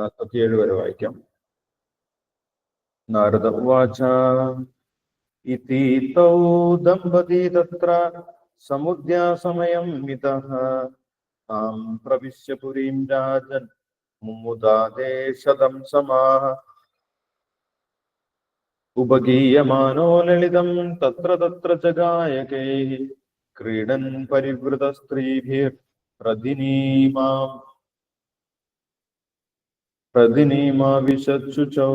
നാൽപ്പത്തിയേഴ് വരെ വായിക്കാം. നാരദ ഉവാച ഇതി തൗ ദമ്പതി തത്ര സമുദ്യാസമയം മിതഃ. താം പ്രവിശ്യ പുരീം രാജൻ മുമുദാദേശതം സമാഹ. ഉപഗീയമാനോ ലളിതം തത്ര തത്ര ച ഗായകൈः. ക്രീഡൻ പരിവൃത സ്ത്രീഭിർ പ്രതിനീമാം प्रधिनीमाविशत्शुचौ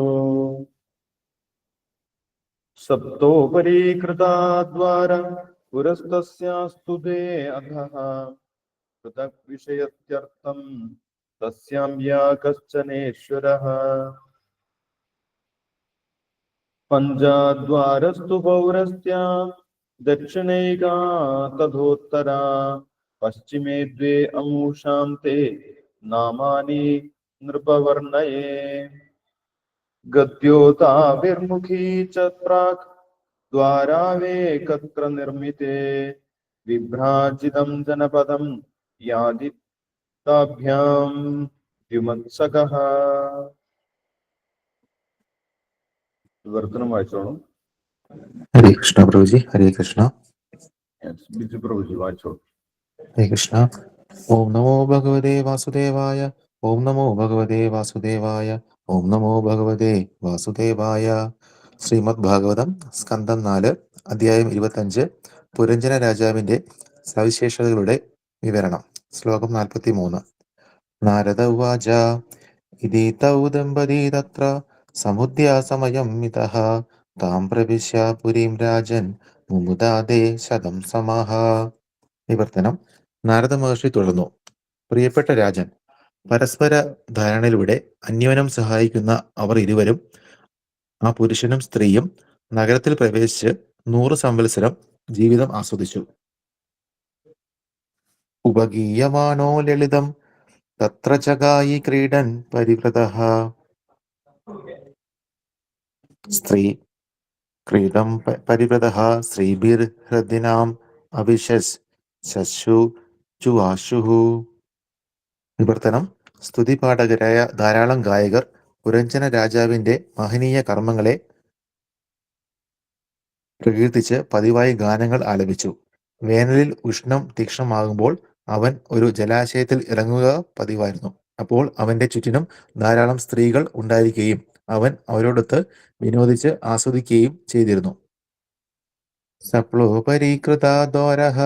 सप्तोपरि कृता द्वारा पुरस्तस्यास्तु ते अधः। पृथक् तस्यां या कश्चनेश्वरः। पञ्चाद्वारस्तु पौरस्त्या दक्षिणैका तथोत्तरा। पश्चिमे द्वे अमूषां ते नामानि നൃപവർണയേ ഗദ്യോതാവിർമുഖീ ച പ്രാക് ദ്വാരാവേകത്ര നിർമ്മിതേ വിഭ്രാജിതം ജനപദം യാദിത്താഭ്യാം ദ്യുമത്സക വിവർത്തനം വായിച്ചോളൂ. ഹരേ കൃഷ്ണ പ്രഭുജി ഹരേ കൃഷ്ണ. ബിജു പ്രഭുജി വായിച്ചോളൂ. ഹരേ കൃഷ്ണ. ഓം നമോ ഭഗവതേ വാസുദേവായ ഓം നമോ ഭഗവതേ വാസുദേവായ ഓം നമോ ഭഗവതേ വാസുദേവായ. ശ്രീമദ് ഭാഗവതം സ്കന്ധം നാല് അധ്യായം ഇരുപത്തഞ്ച് പുരഞ്ജന രാജാവിന്റെ സവിശേഷതകളുടെ വിവരണം. ശ്ലോകം നാൽപ്പത്തി മൂന്ന് നാരദ ഉവാച ഇതി തൗ ദമ്പതി തത്ര സമുദ്യാസമയം മിതഃ താം പ്രവിശ്യ പുരീം രാജൻ മുമുദാദേ ശതം സമാഹ. വിവർത്തനം. നാരദ മഹർഷി തുടർന്നു. പ്രിയപ്പെട്ട രാജൻ പരസ്പര ധാരണയിലൂടെ അന്യോന്യം സഹായിക്കുന്ന അവർ ഇരുവരും ആ പുരുഷനും സ്ത്രീയും നഗരത്തിൽ പ്രവേശിച്ച് നൂറ് സംവത്സരം ജീവിതം ആസ്വദിച്ചു. ഉപകീയമാണോ ലളിതം തത്ര ചകായി ക്രീഡൻ പരിവ്രത. സ്ത്രീ ക്രീഡം പരിവ്രത പരിവൃതഃ സ്ത്രീഭിർഹൃദിനാം അവിശസ് ശശു ചുവാശുഹു. വിവർത്തനം സ്തുതിപാഠകരായ ധാരാളം ഗായകർ പുരഞ്ജന രാജാവിന്റെ മഹനീയ കർമ്മങ്ങളെ പ്രകീർത്തിച്ച് പതിവായി ഗാനങ്ങൾ ആലപിച്ചു. വേനലിൽ ഉഷ്ണം തീക്ഷ്ണമാകുമ്പോൾ അവൻ ഒരു ജലാശയത്തിൽ ഇറങ്ങുക പതിവായിരുന്നു. അപ്പോൾ അവന്റെ ചുറ്റിനും ധാരാളം സ്ത്രീകൾ ഉണ്ടായിരിക്കുകയും അവൻ അവരോടൊത്ത് വിനോദിച്ച് ആസ്വദിക്കുകയും ചെയ്തിരുന്നു. സപ്ലോപരീകൃതോരഹ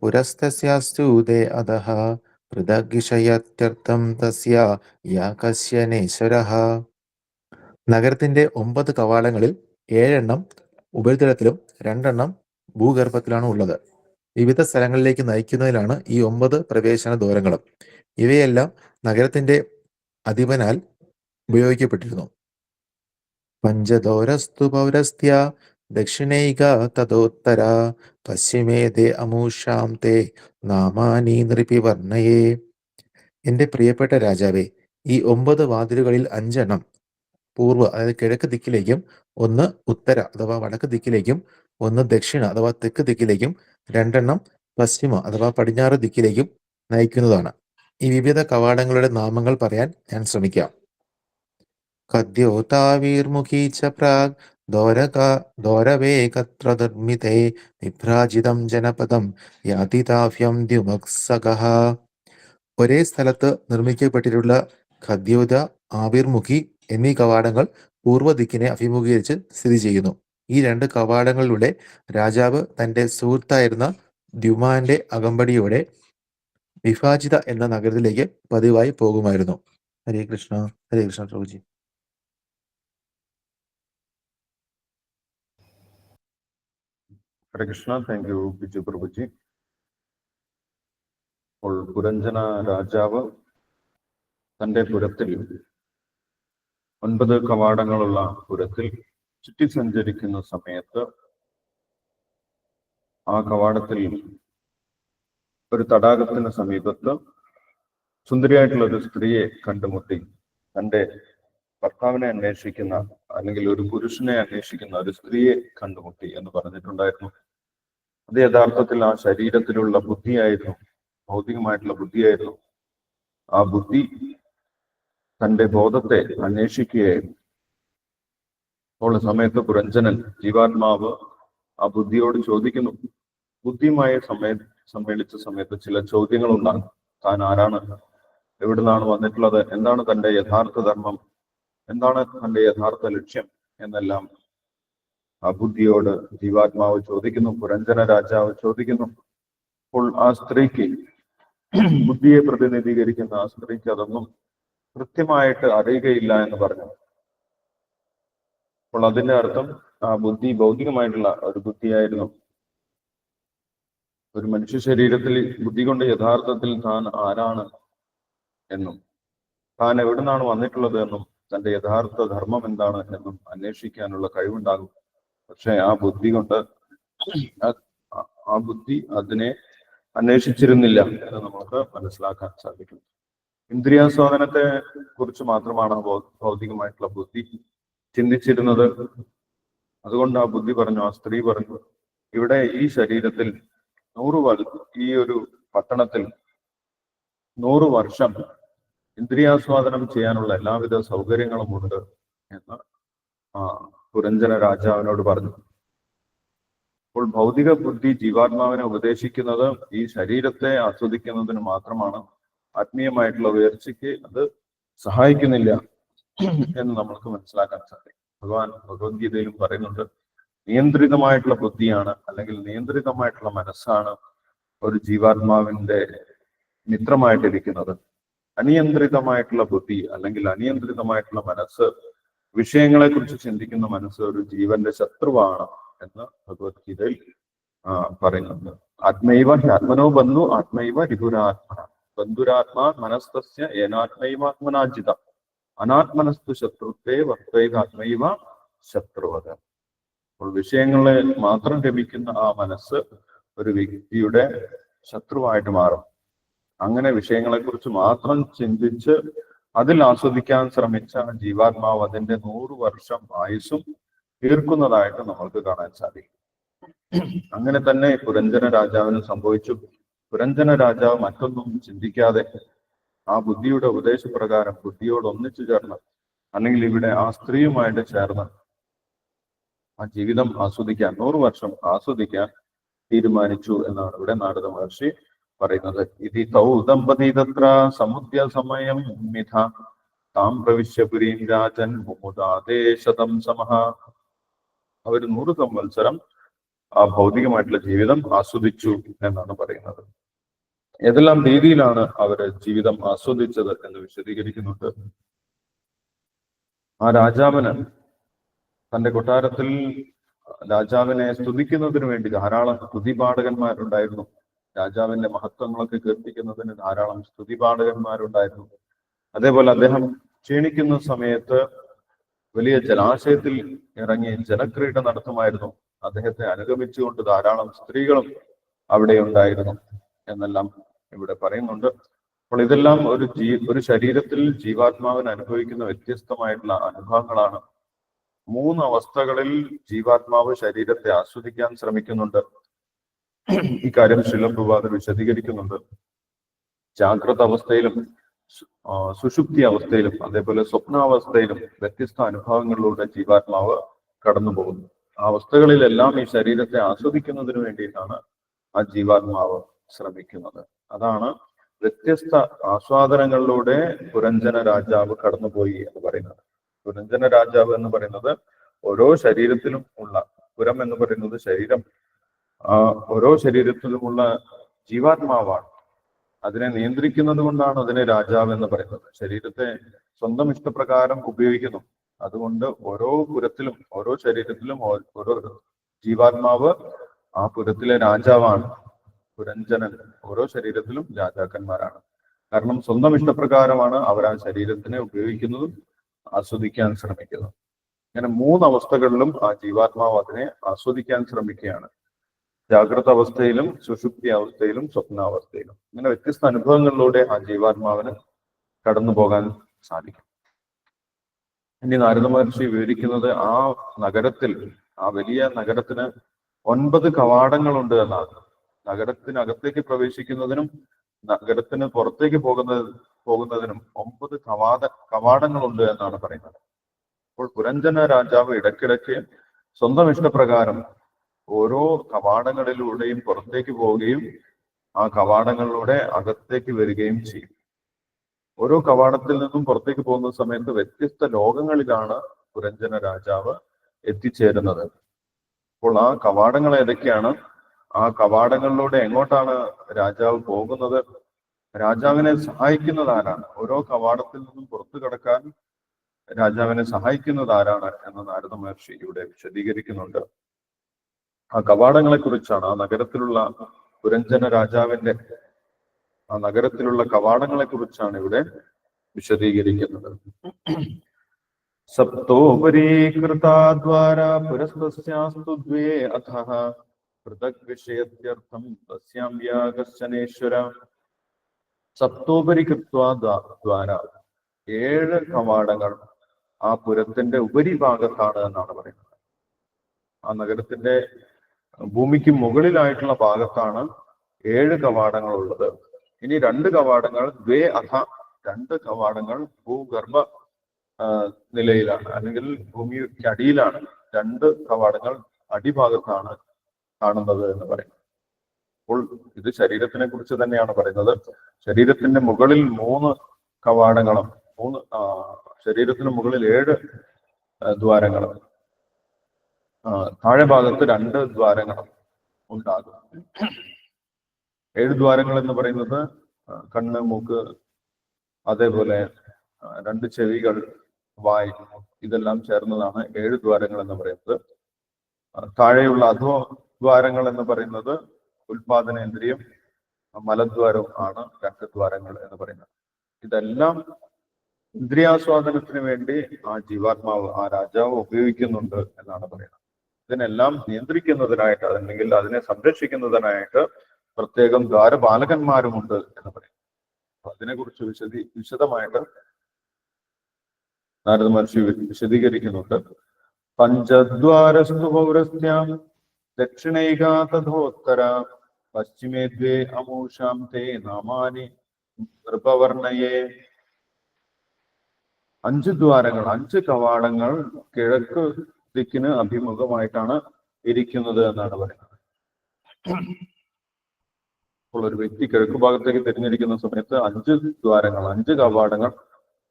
പുരസ്തസ്യാസ്തൂതേ അധഃ പൃഥഗ്വിഷയത്യർത്ഥം തസ്യ യാ കശ്യനേശ്വര നഗരത്തിന്റെ ഒമ്പത് കവാടങ്ങളിൽ ഏഴെണ്ണം ഉപരിതലത്തിലും രണ്ടെണ്ണം ഭൂഗർഭത്തിലാണ് ഉള്ളത്. വിവിധ സ്ഥലങ്ങളിലേക്ക് നയിക്കുന്നതിലാണ് ഈ ഒമ്പത് പ്രവേശന ദൂരങ്ങളും ഇവയെല്ലാം നഗരത്തിന്റെ അധിപനാൽ ഉപയോഗിക്കപ്പെട്ടിരുന്നു. പഞ്ചദോരസ്തു പൗരസ്ത്യ ദക്ഷിണൈക തദോത്തര പശ്ചിമേ ദേ അമൂഷാം തേ നാമാനി നൃപി വർണയേ. എന്റെ പ്രിയപ്പെട്ട രാജാവേ ഈ ഒമ്പത് വാതിലുകളിൽ അഞ്ചെണ്ണം പൂർവ അതായത് കിഴക്ക് ദിക്കിലേക്കും ഒന്ന് ഉത്തര അഥവാ വടക്ക് ദിക്കിലേക്കും ഒന്ന് ദക്ഷിണ അഥവാ തെക്ക് ദിക്കിലേക്കും രണ്ടെണ്ണം പശ്ചിമ അഥവാ പടിഞ്ഞാറ് ദിക്കിലേക്കും നയിക്കുന്നതാണ്. ഈ വിവിധ കവാടങ്ങളുടെ നാമങ്ങൾ പറയാൻ ഞാൻ ശ്രമിക്കാം. കദ്യോതാവീർമുഖീ ച പ്രാഗ് ദോരക ദോരവേകത്ര നിർമ്മിതേ വിഭ്രാജിതം ജനപദം യാതിതാവ്യം ദ്യുമക്സകഃ ഒരേ സ്ഥലത്ത് നിർമ്മിക്കപ്പെട്ടിട്ടുള്ള ഖദ്യോത ആവിർമുഖി എന്നീ കവാടങ്ങൾ പൂർവ ദിക്കിനെ അഭിമുഖീകരിച്ച് സ്ഥിതി ചെയ്യുന്നു. ഈ രണ്ട് കവാടങ്ങളിലൂടെ രാജാവ് തന്റെ സുഹൃത്തായിരുന്ന ദ്യുമാന്റെ അകമ്പടിയോടെ വിഭാജിത എന്ന നഗരത്തിലേക്ക് പതിവായി പോകുമായിരുന്നു. Hare Krishna Hare Krishna പ്രഭുജി. Hare Krishna thank you Biju Prabhuji. അപ്പോൾ പുരഞ്ജന രാജാവ് തന്റെ പുരത്തിൽ ഒൻപത് കവാടങ്ങളുള്ള പുരത്തിൽ ചുറ്റി സഞ്ചരിക്കുന്ന സമയത്ത് ആ കവാടത്തിൽ ഒരു തടാകത്തിന് സമീപത്ത് സുന്ദരിയായിട്ടുള്ള ഒരു സ്ത്രീയെ കണ്ടുമുട്ടി. തന്റെ ഭർത്താവിനെ അന്വേഷിക്കുന്ന അല്ലെങ്കിൽ ഒരു പുരുഷനെ അന്വേഷിക്കുന്ന ഒരു സ്ത്രീയെ കണ്ടുമുട്ടി എന്ന് പറഞ്ഞിട്ടുണ്ടായിരുന്നു. അത് യഥാർത്ഥത്തിൽ ആ ശരീരത്തിലുള്ള ബുദ്ധിയായിരുന്നു ഭൗതികമായിട്ടുള്ള ബുദ്ധിയായിരുന്നു. ആ ബുദ്ധി തന്റെ ബോധത്തെ അന്വേഷിക്കുകയായിരുന്നു. അപ്പോൾ സമയത്ത് പുരഞ്ജനൻ ജീവാത്മാവ് ആ ബുദ്ധിയോട് ചോദിക്കുന്നു ബുദ്ധിയുമായി സമയ സമ്മേളിച്ച സമയത്ത് ചില ചോദ്യങ്ങൾ ഉണ്ടാകും താൻ ആരാണ്? എവിടുന്നാണ് വന്നിട്ടുള്ളത്? എന്താണ് തന്റെ യഥാർത്ഥ ധർമ്മം? എന്താണ് തന്റെ യഥാർത്ഥ ലക്ഷ്യം? എന്നെല്ലാം ആ ബുദ്ധിയോട് ജീവാത്മാവ് ചോദിക്കുന്നു പുരഞ്ജന രാജാവ് ചോദിക്കുന്നു. അപ്പോൾ ആ സ്ത്രീക്ക് ബുദ്ധിയെ പ്രതിനിധീകരിക്കുന്ന ആ സ്ത്രീക്ക് അതൊന്നും കൃത്യമായിട്ട് അറിയുകയില്ല എന്ന് പറഞ്ഞു. അപ്പോൾ അതിന്റെ അർത്ഥം ആ ബുദ്ധി ഭൗതികമായിട്ടുള്ള ഒരു ബുദ്ധിയായിരുന്നു. ഒരു മനുഷ്യ ശരീരത്തിൽ ബുദ്ധി കൊണ്ട് യഥാർത്ഥത്തിൽ താൻ ആരാണ് എന്നും താൻ എവിടുന്നാണ് വന്നിട്ടുള്ളത് എന്നും തന്റെ യഥാർത്ഥ ധർമ്മം എന്താണ് എന്നും അന്വേഷിക്കാനുള്ള കഴിവുണ്ടാകും. പക്ഷെ ആ ബുദ്ധി കൊണ്ട് ആ- ബുദ്ധി അതിനെ അന്വേഷിച്ചിരുന്നില്ല എന്ന് നമുക്ക് മനസ്സിലാക്കാൻ സാധിക്കും. ഇന്ദ്രിയാസ്വാദനത്തെ കുറിച്ച് മാത്രമാണ് ഭൗതികമായിട്ടുള്ള ബുദ്ധി ചിന്തിച്ചിരുന്നത്. അതുകൊണ്ട് ആ ബുദ്ധി പറഞ്ഞു ആ സ്ത്രീ പറഞ്ഞു ഇവിടെ ഈ ശരീരത്തിൽ നൂറ് ഈ ഒരു പട്ടണത്തിൽ നൂറ് വർഷം ഇന്ദ്രിയാസ്വാദനം ചെയ്യാനുള്ള എല്ലാവിധ സൗകര്യങ്ങളും ഉണ്ട് എന്ന് ആ പുരഞ്ജന രാജാവിനോട് പറഞ്ഞു. അപ്പോൾ ഭൗതിക ബുദ്ധി ജീവാത്മാവിനെ ഉപദേശിക്കുന്നത് ഈ ശരീരത്തെ ആസ്വദിക്കുന്നതിന് മാത്രമാണ്. ആത്മീയമായിട്ടുള്ള ഉയർച്ചയ്ക്ക് അത് സഹായിക്കുന്നില്ല എന്ന് നമ്മൾക്ക് മനസ്സിലാക്കാൻ സാധിക്കും. ഭഗവാൻ ഭഗവത്ഗീതയിലും പറയുന്നുണ്ട് നിയന്ത്രിതമായിട്ടുള്ള ബുദ്ധിയാണ് അല്ലെങ്കിൽ നിയന്ത്രിതമായിട്ടുള്ള മനസ്സാണ് ഒരു ജീവാത്മാവിന്റെ മിത്രമായിട്ടിരിക്കുന്നത്. അനിയന്ത്രിതമായിട്ടുള്ള ബുദ്ധി അല്ലെങ്കിൽ അനിയന്ത്രിതമായിട്ടുള്ള മനസ്സ് വിഷയങ്ങളെ കുറിച്ച് ചിന്തിക്കുന്ന മനസ്സ് ഒരു ജീവന്റെ ശത്രുവാണ് എന്ന് ഭഗവത്ഗീതയിൽ പറയുന്നുണ്ട്. ആത്മൈവ ആത്മനോ ബന്ധു ആത്മൈവ രിപുരാത്മ ബന്ധുരാത്മാ മനസ്തസ്യ ഏനാത്മൈവാത്മനാജിത. അനാത്മനസ്തു ശത്രുത്വേ വർത്തേകാത്മൈവ ശത്രുവത. അപ്പോൾ വിഷയങ്ങളെ മാത്രം രമിക്കുന്ന ആ മനസ്സ് ഒരു വ്യക്തിയുടെ ശത്രുവായിട്ട് മാറും. അങ്ങനെ വിഷയങ്ങളെ കുറിച്ച് മാത്രം ചിന്തിച്ച് അതിൽ ആസ്വദിക്കാൻ ശ്രമിച്ച ജീവാത്മാവ് അതിന്റെ നൂറ് വർഷം ആയുസ്സും തീർക്കുന്നതായിട്ട് നമ്മൾക്ക് കാണാൻ സാധിക്കും. അങ്ങനെ തന്നെ പുരഞ്ജന രാജാവിന് സംഭവിച്ചു. പുരഞ്ജന രാജാവ് മറ്റൊന്നും ചിന്തിക്കാതെ ആ ബുദ്ധിയുടെ ഉപദേശപ്രകാരം ബുദ്ധിയോട് ഒന്നിച്ചു ചേർന്ന് അല്ലെങ്കിൽ ഇവിടെ ആ സ്ത്രീയുമായിട്ട് ചേർന്ന് ആ ജീവിതം ആസ്വദിക്കാൻ നൂറു വർഷം ആസ്വദിക്കാൻ തീരുമാനിച്ചു എന്നാണ് ഇവിടെ നാരദ മഹർഷി പറയുന്നത്. ഇതി തൗ ദമ്പതി തത്ര സമുദ്യ സമയം മിഥ. താം പ്രവിശ്യ പുരീം രാജൻ മുമുദാദേശതം സമഹ. അവർ നൂറ് സംവത്സരം ആ ഭൗതികമായിട്ടുള്ള ജീവിതം ആസ്വദിച്ചു എന്നാണ് പറയുന്നത്. ഏതെല്ലാം രീതിയിലാണ് അവർ ജീവിതം ആസ്വദിച്ചത് എന്ന് വിശദീകരിക്കുന്നുണ്ട്. ആ രാജാവിന് തന്റെ കൊട്ടാരത്തിൽ രാജാവിനെ സ്തുതിക്കുന്നതിന് വേണ്ടി ധാരാളം സ്തുതിപാഠകന്മാരുണ്ടായിരുന്നു. രാജാവിന്റെ മഹത്വങ്ങളൊക്കെ കീർത്തിക്കുന്നതിന് ധാരാളം സ്തുതിപാഠകന്മാരുണ്ടായിരുന്നു. അതേപോലെ അദ്ദേഹം ക്ഷീണിക്കുന്ന സമയത്ത് വലിയ ജലാശയത്തിൽ ഇറങ്ങി ജലക്രീഡ നടത്തുമായിരുന്നു. അദ്ദേഹത്തെ അനുഗമിച്ചുകൊണ്ട് ധാരാളം സ്ത്രീകളും അവിടെ ഉണ്ടായിരുന്നു എന്നെല്ലാം ഇവിടെ പറയുന്നുണ്ട്. അപ്പോൾ ഇതെല്ലാം ഒരു ജീ ഒരു ശരീരത്തിൽ ജീവാത്മാവിന് അനുഭവിക്കുന്ന വ്യത്യസ്തമായിട്ടുള്ള അനുഭവങ്ങളാണ്. മൂന്ന് അവസ്ഥകളിൽ ജീവാത്മാവ് ശരീരത്തെ ആസ്വദിക്കാൻ ശ്രമിക്കുന്നുണ്ട്. ഇക്കാര്യം ശിലപ്രഭാതർ വിശദീകരിക്കുന്നുണ്ട്. ജാഗ്രത അവസ്ഥയിലും സുഷുപ്തി അവസ്ഥയിലും അതേപോലെ സ്വപ്നാവസ്ഥയിലും വ്യത്യസ്ത അനുഭവങ്ങളിലൂടെ ജീവാത്മാവ് കടന്നു പോകുന്നു ആ അവസ്ഥകളിലെല്ലാം ഈ ശരീരത്തെ ആസ്വദിക്കുന്നതിന് വേണ്ടിയിട്ടാണ് ആ ജീവാത്മാവ് ശ്രമിക്കുന്നത്. അതാണ് വ്യത്യസ്ത ആസ്വാദനങ്ങളിലൂടെ പുരഞ്ജന രാജാവ് കടന്നുപോയി എന്ന് പറയുന്നത്. പുരഞ്ജന രാജാവ് എന്ന് പറയുന്നത് ഓരോ ശരീരത്തിലും ഉള്ള പുരം എന്ന് പറയുന്നത് ശരീരം ഓരോ ശരീരത്തിലുമുള്ള ജീവാത്മാവാണ്. അതിനെ നിയന്ത്രിക്കുന്നത് കൊണ്ടാണ് അതിനെ രാജാവ് എന്ന് പറയുന്നത്. ശരീരത്തെ സ്വന്തം ഇഷ്ടപ്രകാരം ഉപയോഗിക്കുന്നു. അതുകൊണ്ട് ഓരോ പുരത്തിലും ഓരോ ശരീരത്തിലും ഓരോ ജീവാത്മാവ് ആ പുരത്തിലെ രാജാവാണ്. പുരഞ്ജനൻ ഓരോ ശരീരത്തിലും രാജാക്കന്മാരാണ്. കാരണം സ്വന്തം ഇഷ്ടപ്രകാരമാണ് അവർ ആ ശരീരത്തിനെ ഉപയോഗിക്കുന്നതും ആസ്വദിക്കാൻ ശ്രമിക്കുന്നതും. ഇങ്ങനെ മൂന്ന് അവസ്ഥകളിലും ആ ജീവാത്മാവ് അതിനെ ആസ്വദിക്കാൻ ശ്രമിക്കുകയാണ്. ജാഗ്രത അവസ്ഥയിലും സുഷുപ്തി അവസ്ഥയിലും സ്വപ്നാവസ്ഥയിലും. ഇങ്ങനെ വ്യത്യസ്ത അനുഭവങ്ങളിലൂടെ ആ ജീവാത്മാവിന് കടന്നു പോകാൻ സാധിക്കും. ഇനി നാരദ മഹർഷി വിവരിക്കുന്നത് ആ നഗരത്തിൽ ആ വലിയ നഗരത്തിന് ഒൻപത് കവാടങ്ങളുണ്ട് എന്നാണ്. നഗരത്തിനകത്തേക്ക് പ്രവേശിക്കുന്നതിനും നഗരത്തിന് പുറത്തേക്ക് പോകുന്ന പോകുന്നതിനും ഒമ്പത് കവാട കവാടങ്ങളുണ്ട് എന്നാണ് പറയുന്നത്. അപ്പോൾ പുരഞ്ജന രാജാവ് ഇടയ്ക്കിടയ്ക്ക് സ്വന്തം ഇഷ്ടപ്രകാരം ഓരോ കവാടങ്ങളിലൂടെയും പുറത്തേക്ക് പോവുകയും ആ കവാടങ്ങളിലൂടെ അകത്തേക്ക് വരികയും ചെയ്യും. ഓരോ കവാടത്തിൽ നിന്നും പുറത്തേക്ക് പോകുന്ന സമയത്ത് വ്യത്യസ്ത ലോകങ്ങളിലാണ് പുരഞ്ജന രാജാവ് എത്തിച്ചേരുന്നത്. അപ്പോൾ ആ കവാടങ്ങൾ ഏതൊക്കെയാണ്? ആ കവാടങ്ങളിലൂടെ എങ്ങോട്ടാണ് രാജാവ് പോകുന്നത്? രാജാവിനെ സഹായിക്കുന്നത് ആരാണ്? ഓരോ കവാടത്തിൽ നിന്നും പുറത്തു കടക്കാൻ രാജാവിനെ സഹായിക്കുന്നത് ആരാണ്? എന്ന് നാരദ മഹർഷി ഇവിടെ വിശദീകരിക്കുന്നുണ്ട്. ആ കവാടങ്ങളെ കുറിച്ചാണ് ആ നഗരത്തിലുള്ള പുരഞ്ജന രാജാവിന്റെ ആ നഗരത്തിലുള്ള കവാടങ്ങളെ കുറിച്ചാണ് ഇവിടെ വിശദീകരിക്കുന്നത് സപ്തോപരീകൃതാദ്വാര പുരസ്തസ്യാസ്തു ദ്വേ അഥഃ പൃഥക് വിഷയത്യർത്ഥം തസ്യാം വ്യാകർശനേശ്വര സപ്തോപരികൃത്വാ ദ്വാര. ഏഴ് കവാടങ്ങൾ ആ പുരത്തിന്റെ ഉപരിഭാഗത്താണ് എന്നാണ് പറയുന്നത്. ആ നഗരത്തിന്റെ ഭൂമിക്ക് മുകളിലായിട്ടുള്ള ഭാഗത്താണ് ഏഴ് കവാടങ്ങൾ ഉള്ളത് ഇനി രണ്ട് കവാടങ്ങൾ ദ്വേ അഥ രണ്ട് കവാടങ്ങൾ ഭൂഗർഭ നിലയിലാണ്. അല്ലെങ്കിൽ ഭൂമിക്ക് അടിയിലാണ് രണ്ട് കവാടങ്ങൾ അടിഭാഗത്താണ് കാണുന്നത് എന്ന് പറയും. അപ്പോൾ ഇത് ശരീരത്തിനെ കുറിച്ച് തന്നെയാണ് പറയുന്നത്. ശരീരത്തിന്റെ മുകളിൽ മൂന്ന് കവാടങ്ങളും മൂന്ന് ശരീരത്തിന് മുകളിൽ ഏഴ് ദ്വാരങ്ങളും. താഴെ ഭാഗത്ത് രണ്ട് ദ്വാരങ്ങളും ഉണ്ടാകും. ഏഴ് ദ്വാരങ്ങൾ എന്ന് പറയുന്നത് കണ്ണ് മൂക്ക് അതേപോലെ രണ്ട് ചെവികൾ വായ് ഇതെല്ലാം ചേർന്നതാണ് ഏഴ് ദ്വാരങ്ങൾ എന്ന് പറയുന്നത്. താഴെയുള്ള അധോ ദ്വാരങ്ങൾ എന്ന് പറയുന്നത് ഉൽപാദനേന്ദ്രിയം മലദ്വാരവും ആണ് രണ്ട് ദ്വാരങ്ങൾ എന്ന് പറയുന്നത്. ഇതെല്ലാം ഇന്ദ്രിയാസ്വാദനത്തിന് വേണ്ടി ആ ജീവാത്മാവ് ആ രാജാവ് ഉപയോഗിക്കുന്നുണ്ട് എന്നാണ് പറയുന്നത്. ഇതിനെല്ലാം നിയന്ത്രിക്കുന്നതിനായിട്ട് അല്ലെങ്കിൽ അതിനെ സംരക്ഷിക്കുന്നതിനായിട്ട് പ്രത്യേകം ദ്വാരപാലകന്മാരുമുണ്ട് എന്ന് പറയും. അപ്പൊ അതിനെക്കുറിച്ച് വിശദീ വിശദമായിട്ട് നാരദ മഹർഷി വിശദീകരിക്കുന്നുണ്ട്. പഞ്ചദ്വാരസ്തു പൗരസ്ത്യാം ദക്ഷിണൈകാ തഥോത്തര പശ്ചിമേ ദ്വേ അമൂഷാം തേ നാമാനി നൃപവർണയേ. അഞ്ച് ദ്വാരങ്ങൾ അഞ്ച് കവാടങ്ങൾ കിഴക്ക് ദിക്കിന് അഭിമുഖമായിട്ടാണ് ഇരിക്കുന്നത് എന്നാണ് പറയുന്നത്. അപ്പോൾ ഒരു വ്യക്തി കിഴക്ക് ഭാഗത്തേക്ക് തിരിഞ്ഞിരിക്കുന്ന സമയത്ത് അഞ്ച് ദ്വാരങ്ങൾ അഞ്ച് കവാടങ്ങൾ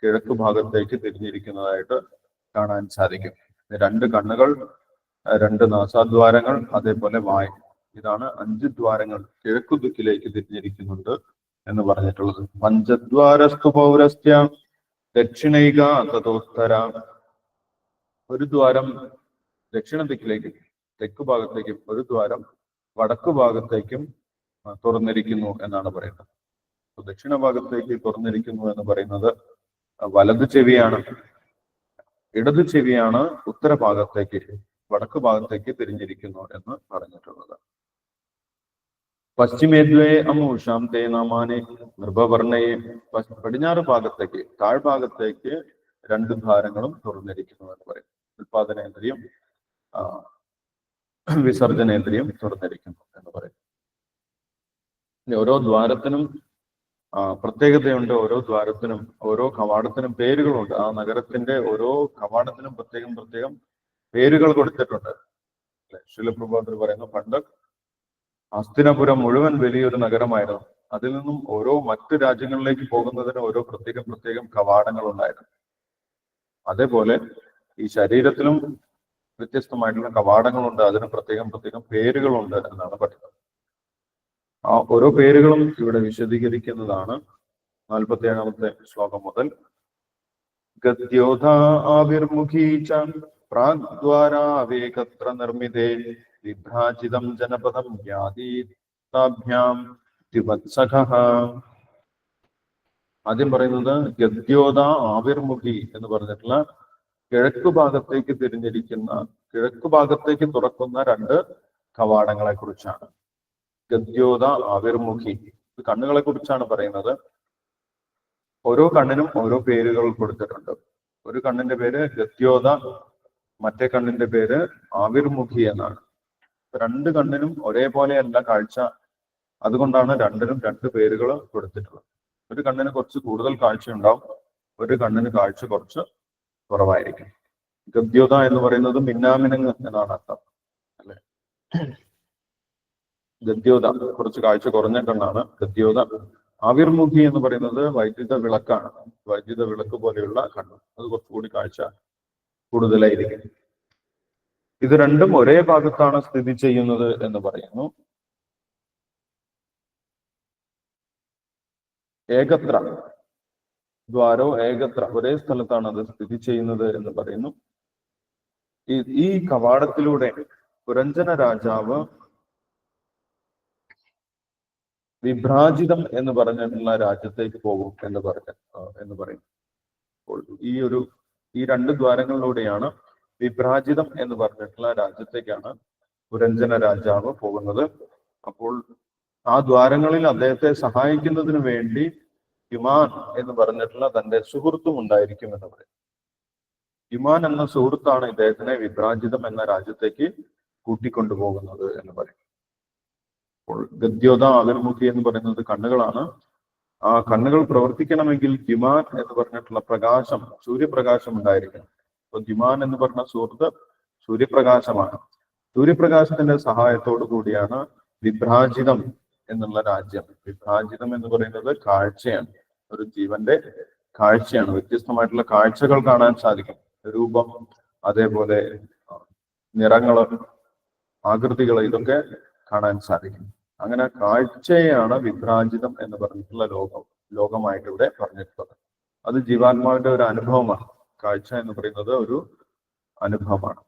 കിഴക്ക് ഭാഗത്തേക്ക് തിരിഞ്ഞിരിക്കുന്നതായിട്ട് കാണാൻ സാധിക്കും. രണ്ട് കണ്ണുകൾ രണ്ട് നാസാദ്വാരങ്ങൾ അതേപോലെ വായ. ഇതാണ് അഞ്ച് ദ്വാരങ്ങൾ കിഴക്കു ദിക്കിലേക്ക് തിരിഞ്ഞിരിക്കുന്നുണ്ട് എന്ന് പറഞ്ഞിട്ടുള്ളത്. പഞ്ചദ്വാരസ്തു പൗരസ്ത്യ ദക്ഷിണൈക തഥോത്തര ഒരു ദ്വാരം ദക്ഷിണ ദിക്കിലേക്ക് തെക്ക് ഭാഗത്തേക്കും ഒരു ദ്വാരം വടക്കു ഭാഗത്തേക്കും തുറന്നിരിക്കുന്നു എന്നാണ് പറയുന്നത്. ദക്ഷിണ ഭാഗത്തേക്ക് തുറന്നിരിക്കുന്നു എന്ന് പറയുന്നത് വലത് ചെവിയാണ്. ഇടത് ചെവിയാണ് ഉത്തരഭാഗത്തേക്ക് വടക്ക് ഭാഗത്തേക്ക് തിരിഞ്ഞിരിക്കുന്നു എന്ന് പറഞ്ഞിട്ടുള്ളത്. പശ്ചിമേദ്വേ അമൂഷാം തേ നാമാനെ നൃപവർണയെ പടിഞ്ഞാറ് ഭാഗത്തേക്ക് താഴ്ഭാഗത്തേക്ക് രണ്ട് ദ്വാരങ്ങളും തുറന്നിരിക്കുന്നു എന്ന് പറയും. ഉൽപാദനേന്ദ്രിയം വിസർജനേന്ദ്രിയം തുറന്നിരിക്കുന്നു എന്ന് പറയും. ഓരോ ദ്വാരത്തിനും പ്രത്യേകതയുണ്ട്. ഓരോ ദ്വാരത്തിനും ഓരോ കവാടത്തിനും പേരുകളുണ്ട്. ആ നഗരത്തിന്റെ ഓരോ കവാടത്തിനും പ്രത്യേകം പ്രത്യേകം പേരുകൾ കൊടുത്തിട്ടുണ്ട്. ശിലപ്രഭാതർ പറയുന്നു പണ്ട് അസ്തിനപുരം മുഴുവൻ വലിയൊരു നഗരമായിരുന്നു. അതിൽ നിന്നും ഓരോ മറ്റു രാജ്യങ്ങളിലേക്ക് പോകുന്നതിന് ഓരോ പ്രത്യേകം പ്രത്യേകം കവാടങ്ങൾ ഉണ്ടായിരുന്നു. അതേപോലെ ഈ ശരീരത്തിലും വ്യത്യസ്തമായിട്ടുള്ള കവാടങ്ങളുണ്ട്. അതിന് പ്രത്യേകം പ്രത്യേകം പേരുകളുണ്ട് എന്നാണ് പറയുന്നത് ആ ഓരോ പേരുകളും ഇവിടെ വിശദീകരിക്കുന്നതാണ് നാൽപ്പത്തി ഏഴാമത്തെ ശ്ലോകം മുതൽ. ഗദ്യോധ ആവിർമുഖീ ച പ്രാഗ്ദ്വാരാവേകത്ര നിർമ്മിതേ വിഭ്രാജിതം ജനപദം യാതീതാഭ്യാം ദ്വിവത്സഖ. ആദ്യം പറയുന്നത് ഗദ്യോത ആവിർമുഖി എന്ന് പറഞ്ഞിട്ടുള്ള കിഴക്ക് ഭാഗത്തേക്ക് തിരിഞ്ഞിരിക്കുന്ന കിഴക്ക് ഭാഗത്തേക്ക് തുറക്കുന്ന രണ്ട് കവാടങ്ങളെ കുറിച്ചാണ് ഗദ്യോത ആവിർമുഖി. കണ്ണുകളെ കുറിച്ചാണ് പറയുന്നത്. ഓരോ കണ്ണിനും ഓരോ പേരുകൾ കൊടുത്തിട്ടുണ്ട്. ഒരു കണ്ണിന്റെ പേര് ഗദ്യോത മറ്റേ കണ്ണിന്റെ പേര് ആവിർമുഖി എന്നാണ്. രണ്ട് കണ്ണിനും ഒരേപോലെയല്ല കാഴ്ച. അതുകൊണ്ടാണ് രണ്ടിനും രണ്ട് പേരുകൾ കൊടുത്തിട്ടുള്ളത്. ഒരു കണ്ണിന് കുറച്ച് കൂടുതൽ കാഴ്ച ഉണ്ടാവും ഒരു കണ്ണിന് കാഴ്ച കുറച്ച് കുറവായിരിക്കും. ഗദ്യോത എന്ന് പറയുന്നത് മിന്നാമിനങ് എന്നാണ് അർത്ഥം അല്ലെ? ഗദ്യോത കുറച്ച് കാഴ്ച കുറഞ്ഞ കണ്ണാണ് ഗദ്യോത ആവിർമുഖി എന്ന് പറയുന്നത് വൈദ്യുത വിളക്കാണ് വൈദ്യുത വിളക്ക് പോലെയുള്ള കണ്ണ്. അത് കുറച്ചുകൂടി കാഴ്ച കൂടുതലായിരിക്കും. ഇത് രണ്ടും ഒരേ ഭാഗത്താണ് സ്ഥിതി ചെയ്യുന്നത് എന്ന് പറയുന്നു. ഏകത്ര. ദ്വാരോ ഏകത്ര. ഒരേ സ്ഥലത്താണ് അത് സ്ഥിതി ചെയ്യുന്നത് എന്ന് പറയുന്നു. ഈ കവാടത്തിലൂടെ പുരഞ്ജന രാജാവ് വിഭ്രാജിതം എന്ന് പറഞ്ഞിട്ടുള്ള രാജ്യത്തേക്ക് പോകും എന്ന് പറഞ്ഞ എന്ന് പറയും അപ്പോൾ ഈ ഒരു ഈ രണ്ട് ദ്വാരങ്ങളിലൂടെയാണ് വിഭ്രാജിതം എന്ന് പറഞ്ഞിട്ടുള്ള രാജ്യത്തേക്കാണ് പുരഞ്ജന രാജാവ് പോകുന്നത്. അപ്പോൾ ആ ദ്വാരങ്ങളിൽ അദ്ദേഹത്തെ സഹായിക്കുന്നതിന് വേണ്ടി ഇമാൻ എന്ന് പറഞ്ഞിട്ടുള്ള തന്റെ സുഹൃത്തും ഉണ്ടായിരിക്കും എന്ന് പറയും. ഇമാൻ എന്ന സുഹൃത്താണ് ഇദ്ദേഹത്തിനെ വിഭ്രാജിതം എന്ന രാജ്യത്തേക്ക് കൂട്ടിക്കൊണ്ടുപോകുന്നത് എന്ന് പറയും. അപ്പോൾ ഗദ്യോത അകൽമുഖി എന്ന് പറയുന്നത് കണ്ണുകളാണ്. ആ കണ്ണുകൾ പ്രവർത്തിക്കണമെങ്കിൽ ദിമാൻ എന്ന് പറഞ്ഞിട്ടുള്ള പ്രകാശം സൂര്യപ്രകാശം ഉണ്ടായിരിക്കണം. അപ്പൊ ദിമാൻ എന്ന് പറഞ്ഞ സുഹൃത്ത് സൂര്യപ്രകാശമാണ്. സൂര്യപ്രകാശത്തിന്റെ സഹായത്തോടു കൂടിയാണ് വിഭ്രാജിതം എന്നുള്ള രാജ്യം. വിഭാജിതം എന്ന് പറയുന്നത് കാഴ്ചയാണ്. ഒരു ജീവന്റെ കാഴ്ചയാണ്. വ്യത്യസ്തമായിട്ടുള്ള കാഴ്ചകൾ കാണാൻ സാധിക്കും. രൂപം അതേപോലെ നിറങ്ങൾ ആകൃതികൾ ഇതൊക്കെ കാണാൻ സാധിക്കും. അങ്ങനെ കാഴ്ചയാണ് വിഭ്രാജിതം എന്ന് പറഞ്ഞിട്ടുള്ള ലോകം ലോകമായിട്ട് ഇവിടെ പറഞ്ഞിട്ടുള്ളത്. അത് ജീവാത്മാവിന്റെ ഒരു അനുഭവമാണ്. കാഴ്ച എന്ന് പറയുന്നത് ഒരു അനുഭവമാണ്.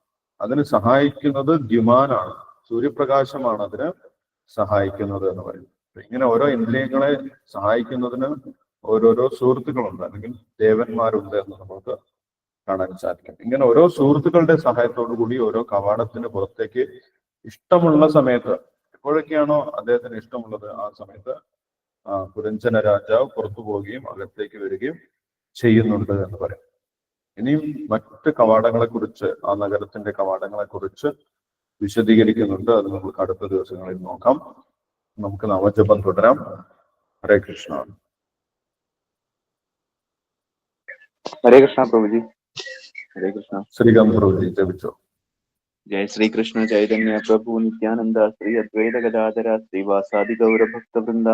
അതിന് സഹായിക്കുന്നത് ദ്യുമാനാണ്. സൂര്യപ്രകാശമാണ്. അതിന് സഹായിക്കുന്നത് എന്ന് അപ്പൊ ഇങ്ങനെ ഓരോ ഇന്ദ്രിയങ്ങളെ സഹായിക്കുന്നതിന് ഓരോരോ സുഹൃത്തുക്കളുണ്ട്. അല്ലെങ്കിൽ ദേവന്മാരുണ്ട് എന്ന് നമുക്ക് കാണാൻ സാധിക്കും. ഇങ്ങനെ ഓരോ സുഹൃത്തുക്കളുടെ സഹായത്തോടു കൂടി ഓരോ കവാടത്തിന് പുറത്തേക്ക് ഇഷ്ടമുള്ള സമയത്ത് എപ്പോഴൊക്കെയാണോ അദ്ദേഹത്തിന് ഇഷ്ടമുള്ളത് ആ സമയത്ത് പുരഞ്ജന രാജാവ് പുറത്തു പോവുകയും അകത്തേക്ക് വരികയും ചെയ്യുന്നുണ്ട് എന്ന് പറയും. ഇനിയും മറ്റ് കവാടങ്ങളെ കുറിച്ച് ആ നഗരത്തിന്റെ കവാടങ്ങളെ കുറിച്ച് വിശദീകരിക്കുന്നുണ്ട്. അത് നമുക്ക് അടുത്ത ദിവസങ്ങളിൽ നോക്കാം. നമുക്ക് നവജപം തുടരാം. ഹരേ കൃഷ്ണ. ഹരേ കൃഷ്ണ പ്രഭുജി. ഹരേ കൃഷ്ണ. ശ്രീകാന്ത് പ്രഭുജി ജപിച്ചോ. ജയ ശ്രീകൃഷ്ണ ചൈതന്യ പ്രഭു നിത്യാനന്ദ ശ്രീ അദ്വൈത ഗദാധര ശ്രീവാസാദി ഗൗരഭക്തവൃന്ദ.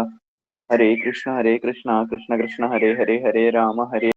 ഹരേ കൃഷ്ണ ഹരേ കൃഷ്ണ കൃഷ്ണ കൃഷ്ണ ഹരേ ഹരേ ഹരേ രാമ ഹരേ